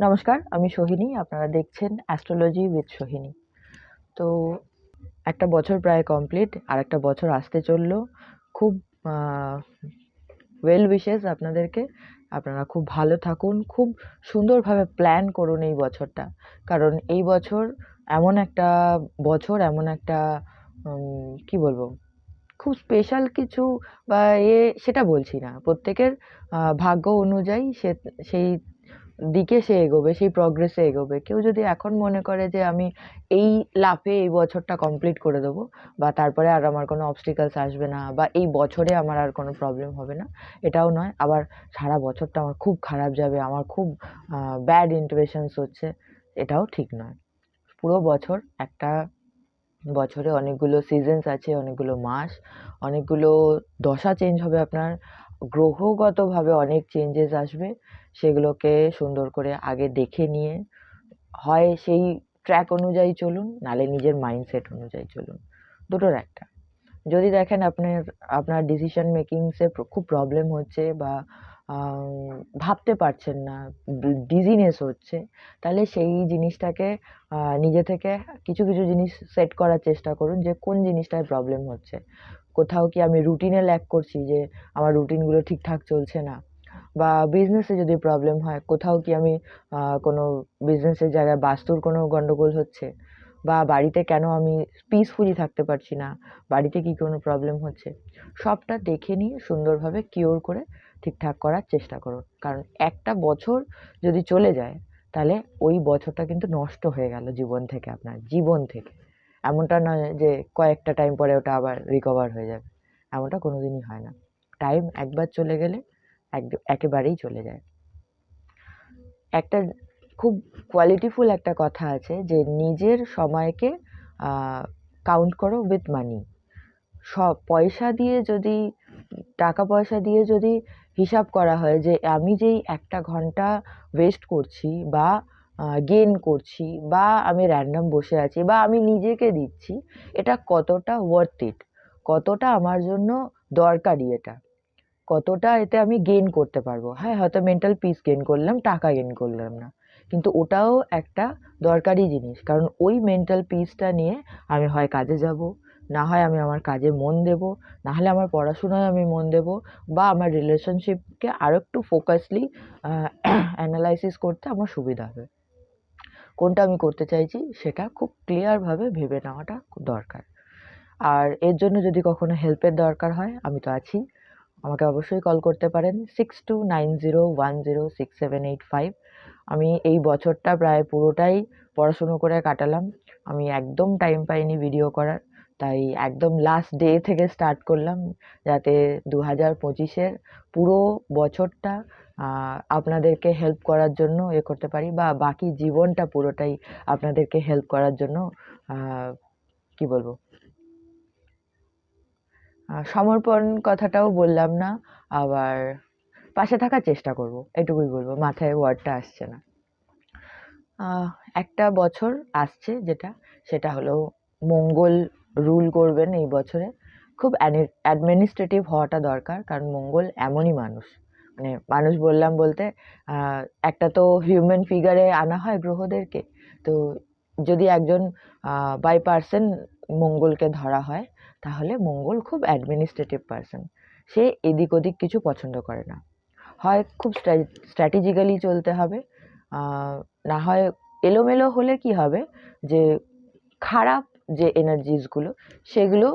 নমস্কার, আমি সোহিনী, আপনারা দেখছেন অ্যাস্ট্রোলজি উইথ সোহিনী। তো একটা বছর প্রায় কমপ্লিট আর একটা বছর আসতে চলল। খুব ওয়েল উইশেস আপনাদেরকে। আপনারা খুব ভালো থাকুন, খুব সুন্দরভাবে প্ল্যান করুন এই বছরটা। কারণ এই বছর এমন একটা বছর, এমন একটা কি বলব, খুব স্পেশাল কিছু বা এ, সেটা বলছি না। প্রত্যেকের ভাগ্য অনুযায়ী সে, সেই দিকে সে এগোবে, সেই প্রগ্রেসে এগোবে। কেউ যদি এখন মনে করে যে আমি এই লাফে এই বছরটা কমপ্লিট করে দেবো বা তারপরে আর আমার কোনো অবস্টিকালস আসবে না বা এই বছরে আমার আর কোনো প্রবলেম হবে না, এটাও নয়। আবার সারা বছরটা আমার খুব খারাপ যাবে, আমার খুব ব্যাড ইন্টারেশনস হচ্ছে, এটাও ঠিক নয়। পুরো বছর একটা বছরে অনেকগুলো সিজনস আছে, অনেকগুলো মাস, অনেকগুলো দশা চেঞ্জ হবে আপনার। গ্রহগতভাবে অনেক চেঞ্জেস আসবে, সেগুলোকে সুন্দর করে আগে দেখে নিয়ে, হয় সেই ট্র্যাক অনুযায়ী চলুন, নালে নিজের মাইন্ডসেট অনুযায়ী চলুন। দুটোর একটা। যদি দেখেন আপনার আপনার ডিসিশন মেকিংসে খুব প্রবলেম হচ্ছে বা ভাবতে পারছেন না ডিজিনেস হচ্ছে তাহলে সেই জিনিসটাকে নিজে থেকে কিছু কিছু জিনিস সেট করার চেষ্টা করুন যে কোন জিনিসটায় প্রবলেম হচ্ছে। কোথাও কি আমি রুটিনে ল্যাক করছি যে আমার রুটিনগুলো ঠিকঠাক চলছে না? বা বিজনেসে যদি প্রবলেম হয়, কোথাও কি আমি কোনো বিজনেসের জায়গায় বাস্তুর কোনো গন্ডগোল হচ্ছে? বা বাড়িতে কেন আমি পিসফুলি থাকতে পারছি না? বাড়িতে কি কোনো প্রবলেম হচ্ছে? সবটা দেখে নিয়ে সুন্দরভাবে কিওর করে ঠিকঠাক করার চেষ্টা করুন। কারণ একটা বছর যদি চলে যায়, তাহলে ওই বছরটা কিন্তু নষ্ট হয়ে গেল জীবন থেকে আপনার, জীবন থেকে। এমনটা নয় যে কয়েকটা টাইম পরে ওটা আবার রিকভার হয়ে যাবে। এমনটা কোনো দিনই হয় না। টাইম একবার চলে গেলে এক- একেবারেই চলে যায়। একটা খুব কোয়ালিটিফুল একটা কথা আছে যে নিজের সময়কে কাউন্ট করো উইথ মানি সব পয়সা দিয়ে যদি, টাকা পয়সা দিয়ে যদি হিসাব করা হয় যে আমি যেই একটা ঘণ্টা ওয়েস্ট করছি বা গেন করছি বা আমি র্যান্ডম বসে আছি বা আমি নিজেকে দিচ্ছি, এটা কতটা ওয়ার্থ ইট কতটা আমার জন্য দরকারি এটা? কতটা এতে আমি গেইন করতে পারব? হ্যাঁ হয়তো মেন্টাল পিস গেইন করলাম, টাকা গেইন করলাম না। কিন্তু ওটাও একটা দরকারি জিনিস, কারণ ওই মেন্টাল পিসটা নিয়ে আমি হয় কাজে যাব, না হয় আমি আমার কাজে মন দেব, না হলে আমার পড়াশোনায় আমি মন দেব, বা আমার রিলেশনশিপকে আরও একটু ফোকাসলি অ্যানালাইসিস করতে আমার সুবিধা হবে। কোনটা আমি করতে চাইছি সেটা খুব ক্লিয়ারভাবে ভেবে নেওয়াটা দরকার। আর এর জন্য যদি কখনো হেল্পের দরকার হয়, আমি তো আছি। আমাকে অবশ্যই কল করতে পারেন। Six two nine zero one zero six seven eight five আমি এই বছরটা প্রায় পুরোটাই পড়াশুনো করে কাটালাম। আমি একদম টাইম পাইনি ভিডিও করার। তাই একদম লাস্ট ডে থেকে স্টার্ট করলাম। যাতে দু হাজার পঁচিশের পুরো বছরটা আপনাদেরকে হেল্প করার জন্য এ করতে পারি বা বাকি জীবনটা পুরোটাই আপনাদেরকে হেল্প করার জন্য কি বলব? সমর্পণ কথাটাও বললাম না, আবার পাশে থাকার চেষ্টা করব, এটুকুই বলব, মাথায় ওয়ার্ডটা আসছে না। একটা বছর আসছে যেটা, সেটা হলো মঙ্গল রুল করবেন এই বছরে। খুব অ্যাডমিনিস্ট্রেটিভ হওয়াটা দরকার, কারণ মঙ্গল এমনই মানুষ। মানে মানুষ বললাম বলতে একটা তো হিউম্যান ফিগারে আনা হয় গ্রহদেরকে। তো যদি একজন বাই পার্সন মঙ্গলকে ধরা হয়, তাহলে মঙ্গল খুব অ্যাডমিনিস্ট্রেটিভ পার্সন সে এদিক ওদিক কিছু পছন্দ করে না। হয় খুব স্ট্র্যাটেজিক্যালি চলতে হবে না হয় এলোমেলো হলে কি হবে যে, খারাপ যে এনার্জিসগুলো সেগুলো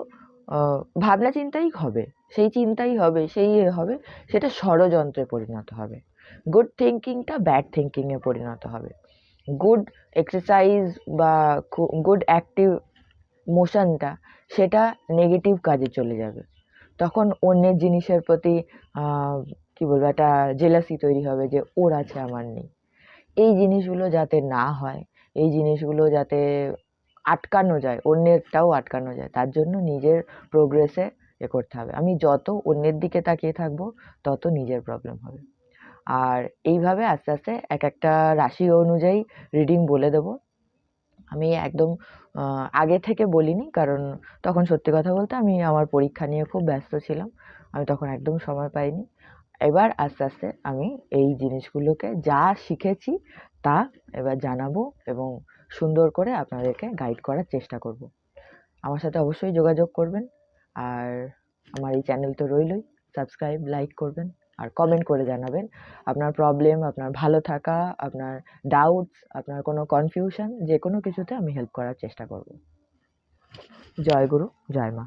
ভাবনা চিন্তাই হবে, সেই চিন্তাই হবে, সেই এ হবে, সেটা ষড়যন্ত্রে পরিণত হবে। গুড থিঙ্কিংটা ব্যাড থিঙ্কিংয়ে পরিণত হবে। গুড এক্সারসাইজ বা গুড অ্যাক্টিভ মোশনটা সেটা নেগেটিভ কাজে চলে যাবে। তখন অন্যের জিনিসের প্রতি কি বলব, একটা জেলাসি তৈরি হবে যে, ওর আছে, আমার নেই। এই জিনিসগুলো যাতে না হয়, এই জিনিসগুলো যাতে আটকানো যায়, অন্যেরটাও আটকানো যায়। তার জন্য নিজের প্রোগ্রেসে এ করতে হবে। আমি যত অন্যের দিকে তাকিয়ে থাকব, তত নিজের প্রবলেম হবে। আর এইভাবে আস্তে আস্তে এক একটা রাশি অনুযায়ী রিডিং বলে দেবো। আমি একদম আগে থেকে বলিনি, কারণ তখন সত্যি কথা বলতে আমি আমার পরীক্ষা নিয়ে খুব ব্যস্ত ছিলাম। আমি তখন একদম সময় পাইনি। এবার আস্তে আস্তে আমি এই জিনিসগুলোকে যা শিখেছি তা এবার জানাব এবং সুন্দর করে আপনাদেরকে গাইড করার চেষ্টা করব। আমার সাথে অবশ্যই যোগাযোগ করবেন আর আমার এই চ্যানেল তো রইলই। সাবস্ক্রাইব লাইক করবেন আর কমেন্ট করে জানাবেন আপনার প্রবলেম আপনার ভালো থাকা, আপনার ডাউটস আপনার কোনো কনফিউশন যে কোনো কিছুতে আমি হেল্প করার চেষ্টা করব। জয় গুরু, জয় মা।